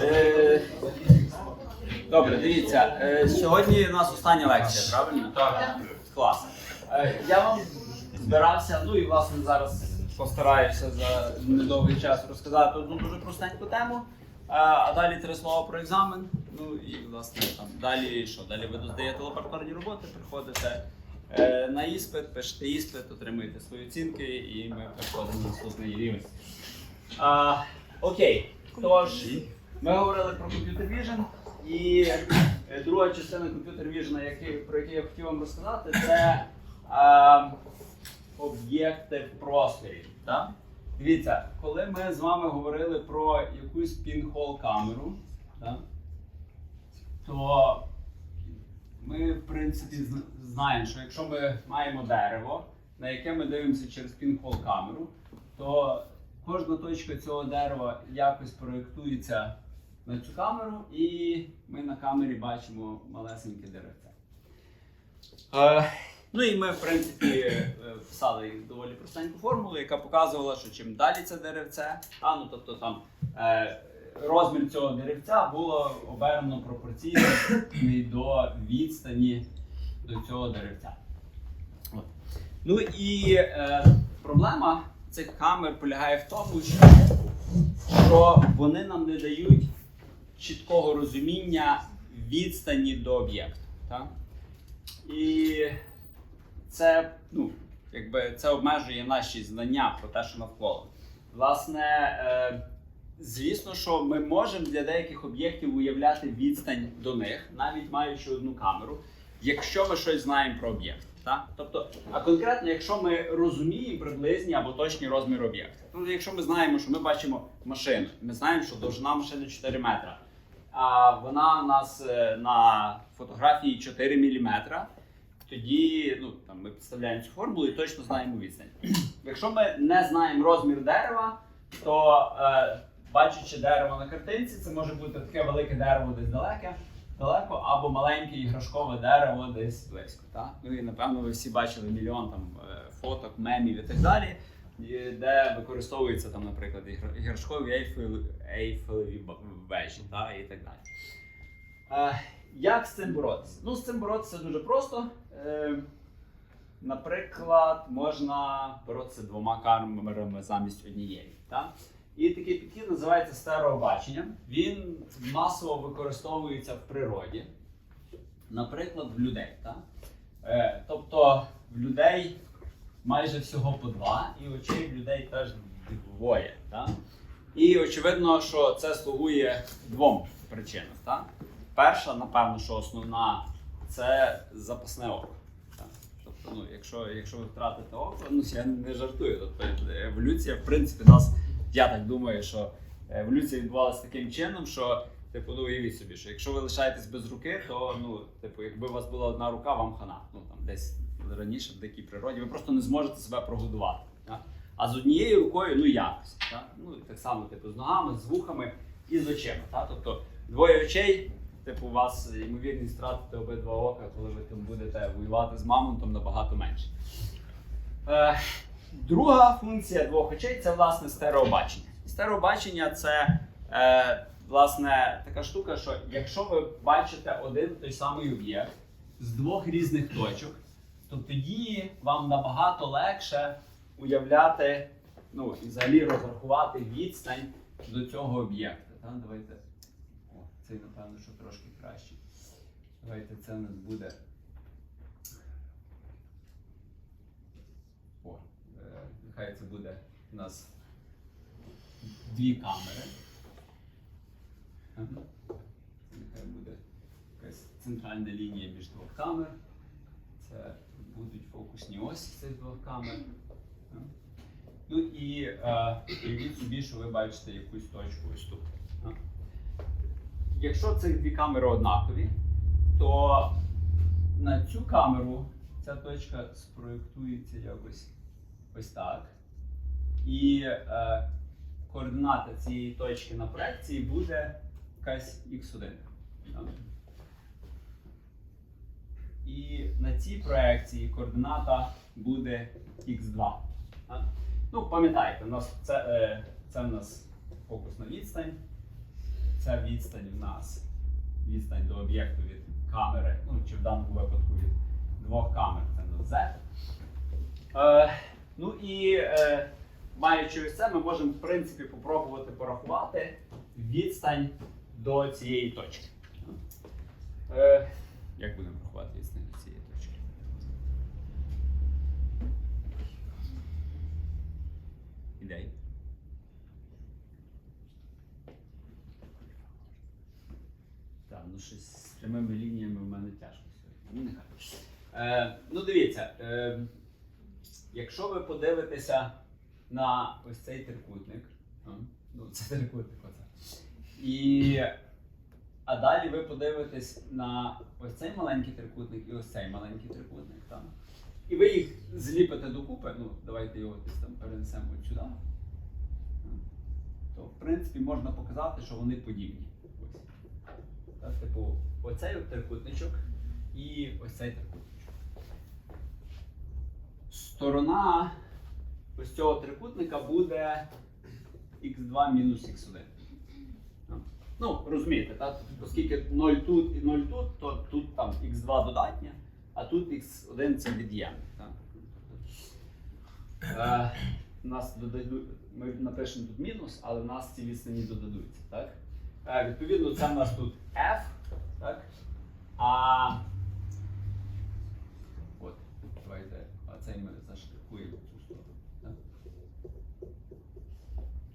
Е, Добре, дивіться. е, Сьогодні у нас остання лекція, правильно? Так. Клас. Е, Я вам збирався, ну і власне зараз постараюся за недовгий час розказати одну дуже простеньку тему. А далі три слова про екзамен. Ну і власне там далі що? Далі ви доздаєте лабораторні роботи, приходите на іспит, пишете іспит, отримуєте свої оцінки, і ми переходимо на наступний рівень. А, окей, тож ми говорили про Computer Vision, і е, друга частина Computer Vision, про який я хотів вам розказати, це е, об'єкти в просторі. Так? Дивіться, коли ми з вами говорили про якусь пінхол камеру, то ми, в принципі, знаємо, що якщо ми маємо дерево, на яке ми дивимося через пінхол камеру, то кожна точка цього дерева якось проєктується на цю камеру, і ми на камері бачимо малесеньке деревце. Е, ну і ми, в принципі, е, писали доволі простеньку формулу, яка показувала, що чим далі це деревце, а ну тобто там е, розмір цього деревця було обернено пропорційно до відстані до цього деревця. Ну і е, проблема цих камер полягає в тому, що, що вони нам не дають чіткого розуміння відстані до об'єкту. І це, ну, якби це обмежує наші знання про те, що навколо. Власне, е, звісно, що ми можемо для деяких об'єктів уявляти відстань до них, навіть маючи одну камеру, якщо ми щось знаємо про об'єкт. Тобто, а конкретно, якщо ми розуміємо приблизні або точні розміри об'єкта. Тобто, якщо ми знаємо, що ми бачимо машину, ми знаємо, що довжина машини 4 метра, а вона у нас е, на фотографії 4 мм, тоді ну, там, ми підставляємо цю формулу і точно знаємо відстань. Якщо ми не знаємо розмір дерева, то е, бачачи дерево на картинці, це може бути таке велике дерево десь далеке, далеко, або маленьке іграшкове дерево десь близько. Так? Ну і напевно ви всі бачили мільйон там е, фоток, мемів і так далі, де використовуються там, наприклад, іграшкові ейфелеві, вежі та, і так далі. Е, як з цим боротися? Ну, з цим боротися дуже просто. Е, наприклад, можна боротися двома камерами замість однієї. Так? І такий підхід називається стереобаченням. Він масово використовується в природі, наприклад, в людей. Так? Е, тобто в людей майже всього по два, і очей в людей теж двоє. Так? І очевидно, що це слугує двом причинам. Так? Перша, напевно, що основна це запасне око. Тобто, ну, якщо, якщо ви втратите око, ну я не жартую. Тобто еволюція, в принципі, нас, я так думаю, що еволюція відбувалася таким чином, що, типу, ну уявіть собі, що якщо ви лишаєтесь без руки, то ну, типу, якби у вас була одна рука, вам хана. Ну там десь раніше в дикій природі, ви просто не зможете себе прогодувати. Так? А з однією рукою, ну якось. Так? Ну, так само, типу, з ногами, з вухами і з очима. Так? Тобто двоє очей, типу, у вас ймовірність втратити обидва ока, коли ви там будете воювати з мамонтом набагато менше. Е, друга функція двох очей це власне стереобачення. Стереобачення це е, власне така штука, що якщо ви бачите один той самий об'єкт з двох різних точок, то тоді вам набагато легше уявляти, ну і взагалі розрахувати відстань до цього об'єкта. Давайте. О, цей, напевно, що трошки краще. Давайте це у нас буде. О, нехай це буде у нас дві камери. Нехай буде якась центральна лінія між двох камер. Це будуть фокусні осі цих двох камер. Ну і е, уявіть собі, що ви бачите якусь точку ось тут. Якщо цих дві камери однакові, то на цю камеру ця точка спроєктується якось ось так. І е, координата цієї точки на проекції буде якась x1. І на цій проекції координата буде x2. Ну, пам'ятайте, у нас це, е, це в нас фокусна відстань. Це відстань в нас відстань до об'єкту від камери, ну чи в даному випадку від двох камер, це на Z. Ну і е, маючи ось це, ми можемо в принципі попробувати порахувати відстань до цієї точки. Е, як будемо рахувати відстань до цієї точки? Ідей. Так, ну щось з прямими лініями в мене тяжко сьогодні. Ну. Е, ну, дивіться, е, якщо ви подивитеся на ось цей трикутник, ну це трикутник, оце. І, а далі ви подивитесь на ось цей маленький трикутник і ось цей маленький трикутник. Там. І ви їх зліпите докупи, ну, давайте його десь там перенесемо сюди. То, в принципі, можна показати, що вони подібні. Ось. Так, типу, оцей трикутничок і ось цей трикутничок. Сторона ось цього трикутника буде x2 мінус x1. Ну, розумієте, так? оскільки 0 тут і 0 тут, то тут там x2 додатнє, а тут x1 це від'ємник. так? Е, нас додають, ми напишемо тут мінус, але в нас ці відстані додадуться. Так? Е, відповідно, це в нас тут f, так? А от, давайте, цей ми заштрихуємо цю сторону.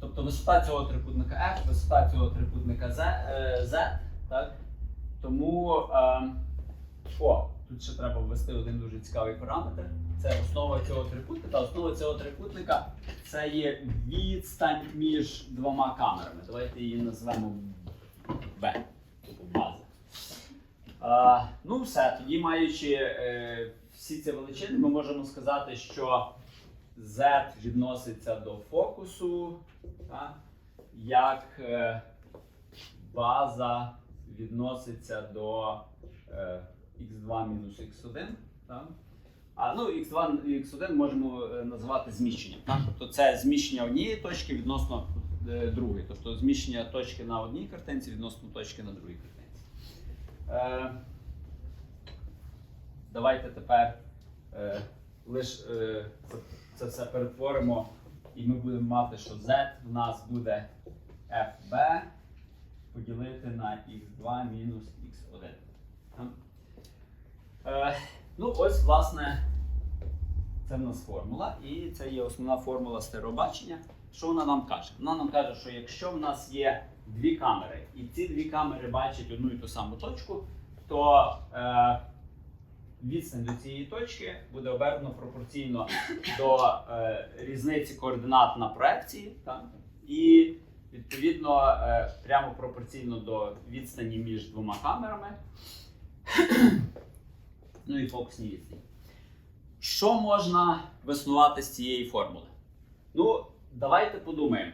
Тобто висота цього трикутника F, висота цього трикутника Z, е, Z так? Тому е, о, тут ще треба ввести один дуже цікавий параметр. Це основа цього трикутника. Основа цього трикутника це є відстань між двома камерами. Давайте її назвемо B, тобто база. Е, ну, все, тоді маючи е, всі ці величини, ми можемо сказати, що Z відноситься до фокусу, так? як е, база відноситься до е, x2 мінус x1. Так? А ну, x2 і x1 можемо е, назвати зміщенням. Тобто це зміщення однієї точки відносно е, другої. Тобто зміщення точки на одній картинці відносно точки на другій картинці. Давайте тепер е, лиш е, це все перетворимо, і ми будемо мати, що z в нас буде fb поділити на x2 мінус x1. Е, ну, ось, власне, це в нас формула, і це є основна формула стереобачення. Що вона нам каже? Вона нам каже, що якщо в нас є дві камери, і ці дві камери бачать одну і ту саму точку, то е, відстань до цієї точки буде обернено пропорційно до е, різниці координат на проекції, так? і відповідно е, прямо пропорційно до відстані між двома камерами. ну і фокусній відстані. Що можна виснувати з цієї формули? Ну, давайте подумаємо.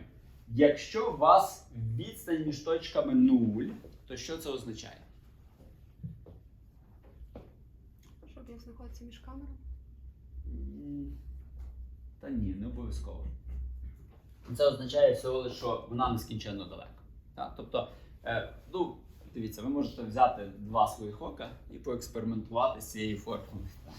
Якщо у вас відстань між точками 0, то що це означає? Об'єкт знаходиться між камерами? Та ні, не обов'язково. Це означає всього лише, що вона нескінченно далеко. Так? Тобто, е, ну, дивіться, ви можете взяти два своїх ока і поекспериментувати з цією формулою. так.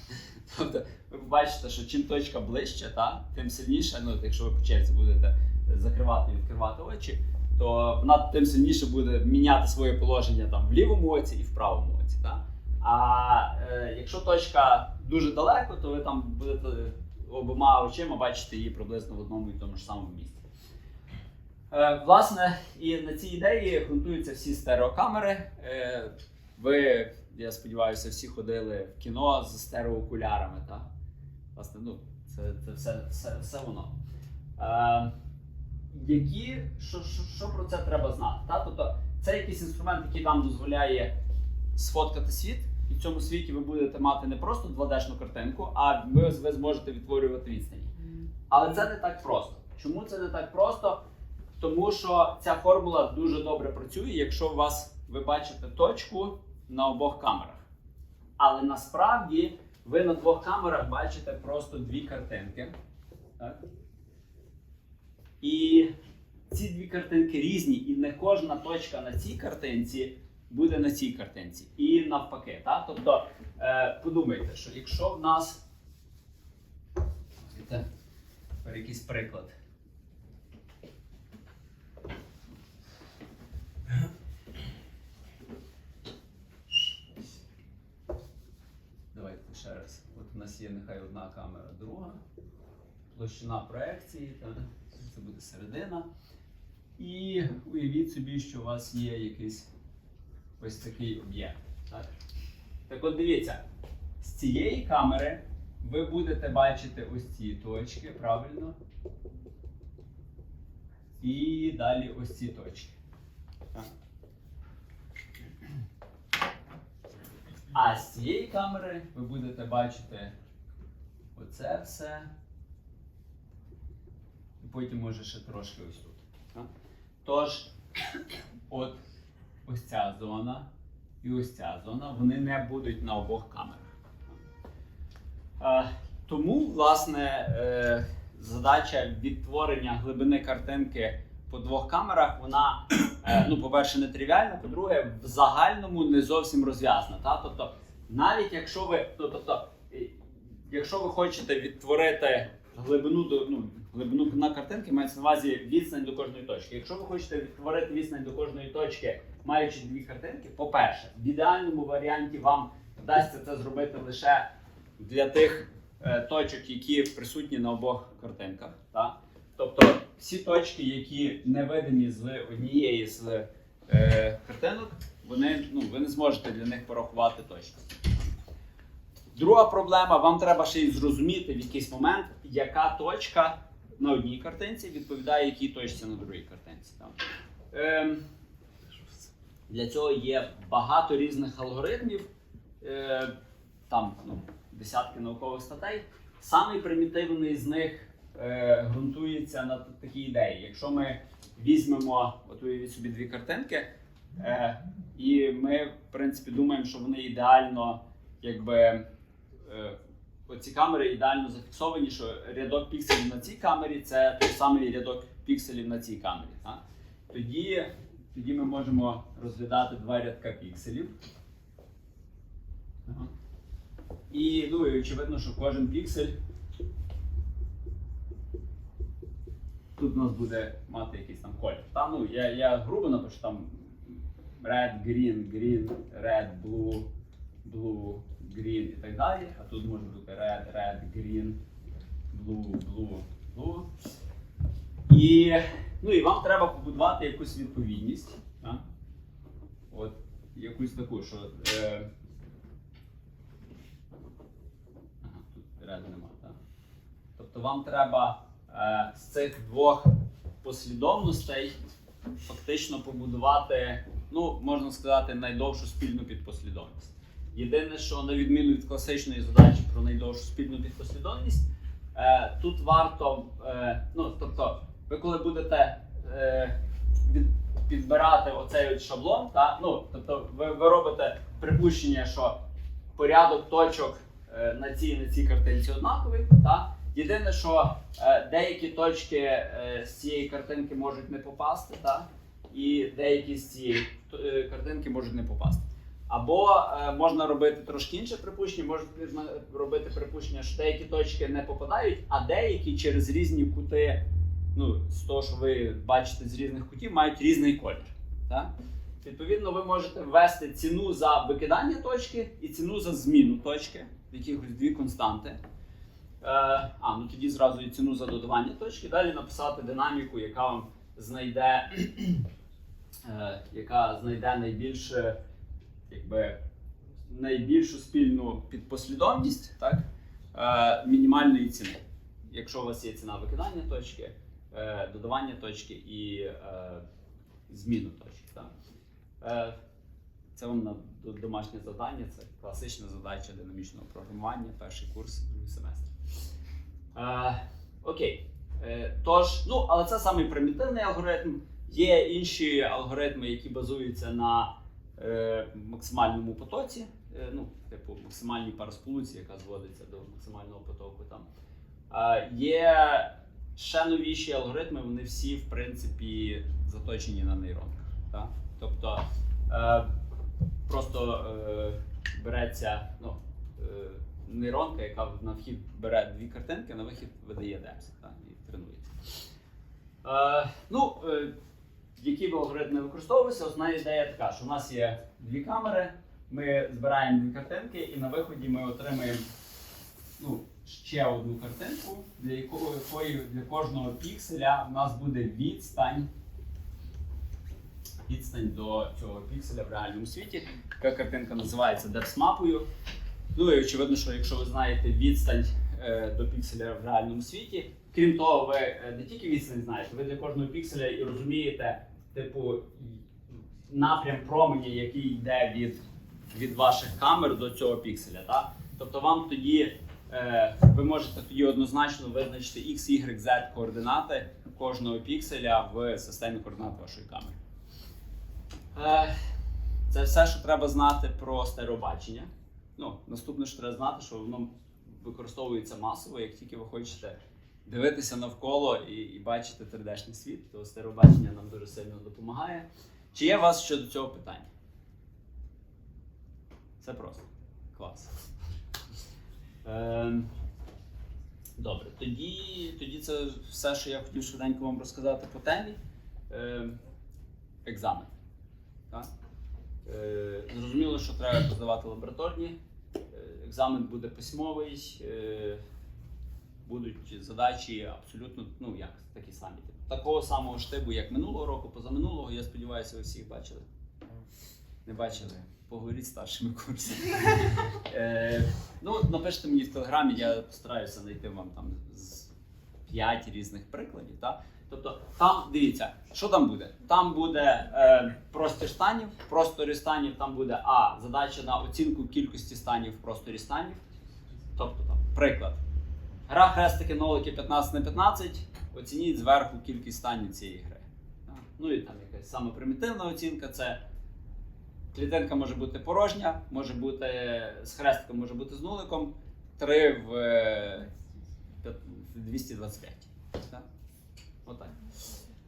Тобто, ви побачите, що чим точка ближче, так, тим сильніше, ну, якщо ви по черзі будете закривати і відкривати очі, то вона тим сильніше буде міняти своє положення там, в лівому оці і в правому оці. Так? А е, якщо точка дуже далеко, то ви там будете обома очима бачити її приблизно в одному і тому ж самому місці. Е, власне, і на цій ідеї ґрунтуються всі стереокамери. Е, ви, я сподіваюся, всі ходили в кіно з стереоокулярами. Так? Власне, ну, це, це все, все, все воно. Е, які, що, що, що про це треба знати? Та? Тобто, це якийсь інструмент, який вам дозволяє сфоткати світ, і в цьому світі ви будете мати не просто 2D-шну картинку, а ви, ви зможете відтворювати відстані. Але це не так просто. Чому це не так просто? Тому що ця формула дуже добре працює, якщо у вас ви бачите точку на обох камерах. Але насправді ви на двох камерах бачите просто дві картинки. Так? І ці дві картинки різні, і не кожна точка на цій картинці буде на цій картинці. І навпаки. Так? Тобто е, подумайте, що якщо в нас. Це якийсь приклад. Давайте ще раз. От у нас є нехай одна камера, друга. Площина проекції, та, це буде середина. І уявіть собі, що у вас є якийсь ось такий об'єкт. Так? так от дивіться, з цієї камери ви будете бачити ось ці точки, правильно? І далі ось ці точки. А з цієї камери ви будете бачити оце все. І потім може ще трошки ось тут. Тож, от ось ця зона і ось ця зона, вони не будуть на обох камерах. Тому, власне, е, задача відтворення глибини картинки по двох камерах, вона, е, ну, по-перше, не тривіальна, по-друге, в загальному не зовсім розв'язана. Та? Тобто, навіть якщо ви, ну, тобто, якщо ви хочете відтворити глибину до ну, глибину на картинки, мається на увазі відстань до кожної точки. Якщо ви хочете відтворити відстань до кожної точки, маючи дві картинки, по-перше, в ідеальному варіанті вам вдасться це зробити лише для тих е, точок, які присутні на обох картинках. Так? Тобто всі точки, які не видимі з однієї з е, картинок, вони, ну, ви не зможете для них порахувати точно. Друга проблема, вам треба ще й зрозуміти в якийсь момент, яка точка на одній картинці відповідає якій точці на другій картинці. Там. Ем, для цього є багато різних алгоритмів, е, там ну, десятки наукових статей. Самий примітивний з них е, ґрунтується на такій ідеї. Якщо ми візьмемо, от уявіть собі дві картинки, е, і ми, в принципі, думаємо, що вони ідеально, якби оці камери ідеально зафіксовані, що рядок пікселів на цій камері це той самий рядок пікселів на цій камері. Так? Тоді, тоді ми можемо розглядати два рядка пікселів. І ну, і очевидно, що кожен піксель тут у нас буде мати якийсь там колір. Та, ну, я, я грубо напишу там red, green, green, red, blue, blue, green і так далі. А тут може бути red, red, green, blue, blue, blue. І, ну, і вам треба побудувати якусь відповідність. Так? От, якусь таку, що. Е, Ага, тут ряду нема, так? Тобто вам треба е, з цих двох послідовностей фактично побудувати, ну, можна сказати, найдовшу спільну підпослідовність. Єдине, що на відміну від класичної задачі про найдовшу спільну підпослідовність, е, тут варто, е, ну, тобто, ви коли будете е, від, підбирати оцей от шаблон, та, ну, тобто ви, ви робите припущення, що порядок точок е, на цій на цій картинці однаковий. Та? Єдине, що е, деякі точки е, з цієї картинки можуть не попасти, та? і деякі з цієї е, картинки можуть не попасти. Або е, можна робити трошки інше припущення, можна робити припущення, що деякі точки не попадають, а деякі через різні кути, ну, з того, що ви бачите з різних кутів, мають різний колір. Так? Відповідно, ви можете ввести ціну за викидання точки і ціну за зміну точки, якихось дві константи. Е, а, ну тоді зразу і ціну за додавання точки. Далі написати динаміку, яка вам знайде, е, яка знайде найбільше, якби, найбільшу спільну підпослідовність так, е, мінімальної ціни. Якщо у вас є ціна викидання точки, додавання точки і е, зміну точки. Е, Це вам на домашнє завдання, це класична задача динамічного програмування, перший курс, другий семестр. Е, окей. Е, тож, ну, але це самий примітивний алгоритм. Є інші алгоритми, які базуються на е, максимальному потоці, е, ну, типу максимальній паросполуці, яка зводиться до максимального потоку. Там. Е, є ще новіші алгоритми, вони всі, в принципі, заточені на нейронках. Так? Тобто е, просто е, береться ну, е, нейронка, яка на вхід бере дві картинки, на вихід видає демс і тренується. Е, ну, е, які б алгоритми використовувалися, основна ідея така, що у нас є дві камери, ми збираємо дві картинки, і на виході ми отримаємо ну, ще одну картинку, для якої для кожного пікселя у нас буде відстань. Відстань до цього пікселя в реальному світі. Така картинка називається депс-мапою. Ну і очевидно, що якщо ви знаєте відстань е, до пікселя в реальному світі, крім того, ви е, не тільки відстань знаєте, ви для кожного пікселя і розумієте, типу, напрям променя, який йде від, від ваших камер до цього пікселя. Так? Тобто вам тоді ви можете тоді однозначно визначити X, Y, Z координати кожного пікселя в системі координат вашої камери. Е, це все, що треба знати про стереобачення. Ну, наступне, що треба знати, що воно використовується масово, як тільки ви хочете дивитися навколо і, і бачити 3D-шний світ, то стереобачення нам дуже сильно допомагає. Чи є у вас щодо цього питання? Це просто. Клас. Ем, Добре, тоді, тоді це все, що я хотів швиденько вам розказати по темі. Ем, Екзамен. Так? Е, Зрозуміло, що треба здавати лабораторні. Е, Екзамен буде письмовий, е, будуть задачі абсолютно ну, як, такі самі. Такого самого штибу, як минулого року, позаминулого, я сподіваюся, ви всіх бачили. Не бачили? Поговоріть з старшими курсами. Е, ну, напишіть мені в телеграмі, я постараюся знайти вам там з 5 різних прикладів. Та? Тобто, там дивіться, що там буде? Там буде е, простір станів, в просторі станів там буде А, задача на оцінку кількості станів в просторі станів. Тобто, там, приклад. Гра хрестики нолики 15 на 15, оцініть зверху кількість станів цієї гри. Ну і там якась саме примітивна оцінка це клітинка може бути порожня, може бути з хрестиком, може бути з нуликом, 3 в, е, п'ят- в 225. Так? Отак.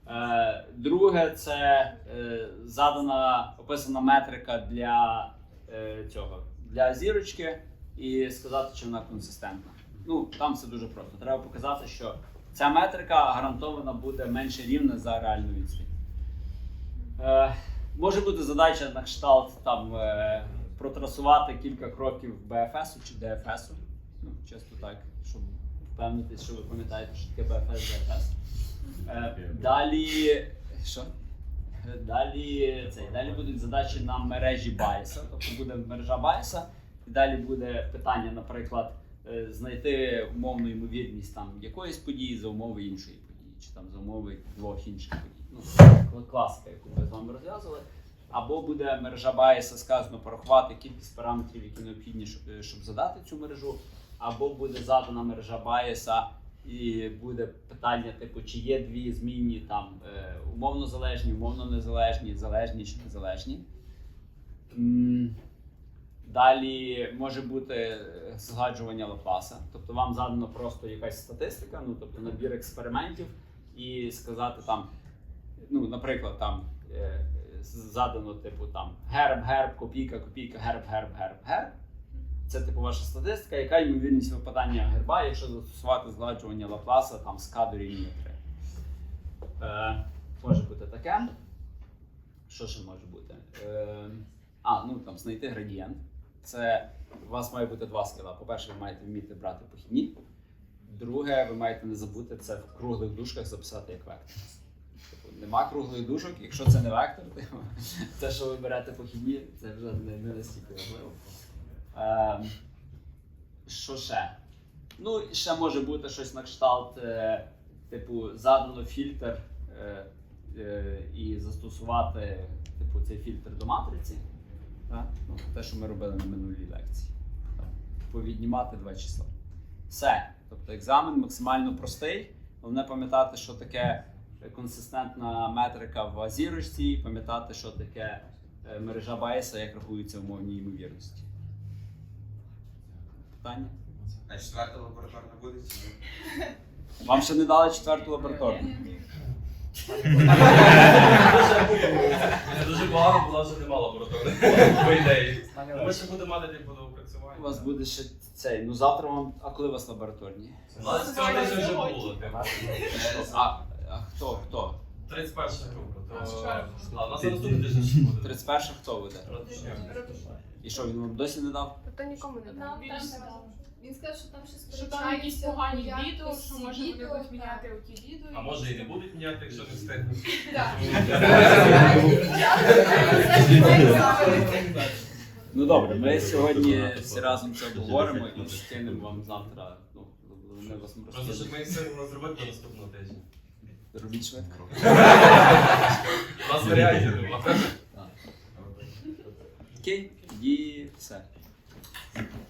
Е, друге, це е, задана описана метрика для е, цього для зірочки і сказати, чи вона консистентна. Ну, там все дуже просто. Треба показати, що ця метрика гарантовано буде менше рівна за реальну відстань. Може бути задача на кшталт там, е, протрасувати кілька кроків BFS чи DFS. Ну, чисто так, щоб впевнитись, що ви пам'ятаєте, що таке BFS, DFS. Е, далі. Що? Е, Далі, цей, далі будуть задачі на мережі Байса. Тобто буде мережа Байса, і далі буде питання, наприклад, знайти умовну ймовірність там якоїсь події за умови іншої події, чи там за умови двох інших подій. Ну, класика, яку ми з вами розв'язували. Або буде мережа Байса сказано порахувати кількість параметрів, які необхідні, щоб, е, щоб задати цю мережу, або буде задана мережа Байеса, і буде питання, типу, чи є дві змінні там е, умовно залежні, умовно незалежні, залежні чи незалежні. Далі може бути е, згладжування Лапласа. Тобто вам задано просто якась статистика, ну тобто набір експериментів, і сказати там, ну, наприклад, там е, задано, типу, там герб, герб, копійка, копійка, герб, герб, герб, герб. Це типу ваша статистика, яка ймовірність випадання герба, якщо застосувати згладжування Лапласа там К дорівнює 3. Е, може бути таке. Що ще може бути? Е, а, ну там знайти градієнт. Це у вас має бути два скіла. По-перше, ви маєте вміти брати похідні. Друге, ви маєте не забути це в круглих дужках записати як вектор. Нема круглих дужок, якщо це не вектор, то те, що ви берете похідні, це вже не, не настільки важливо. Ем, що ще? Ну, ще може бути щось на кшталт, е, типу, задано фільтр е, е, і застосувати типу, цей фільтр до матриці. Так? Ну, те, що ми робили на минулій лекції. Повіднімати два числа. Все. Тобто екзамен максимально простий. Головне пам'ятати, що таке консистентна метрика в зірочці, пам'ятати, що таке е, мережа Байеса, як рахуються умовні ймовірності. Питання? А четверта лабораторна буде чи ні? Вам ще не дали четверту лабораторну. Дуже багато, була вже нема лабораторії, по ідеї. Ми ще будемо мати типу до опрацювання. У вас буде ще цей. Ну завтра вам. А коли у вас лабораторні? У нас цього вже було. А, хто? Хто? 31 група. То... А у нас на наступний тиждень буде. 31 хто буде? І що, він вам досі не дав? Тобто нікому не дав. Він сказав, що там щось Що там якісь погані відео, що може вони будуть міняти оті відео. А може і не будуть міняти, якщо не встигнуть. Ну добре, ми сьогодні всі разом це обговоримо і скинемо вам завтра. Ну, ми вас Просто щоб ми все зробити до наступного тижня. Робіть швидко. Вас варіантів нема. Окей, і все.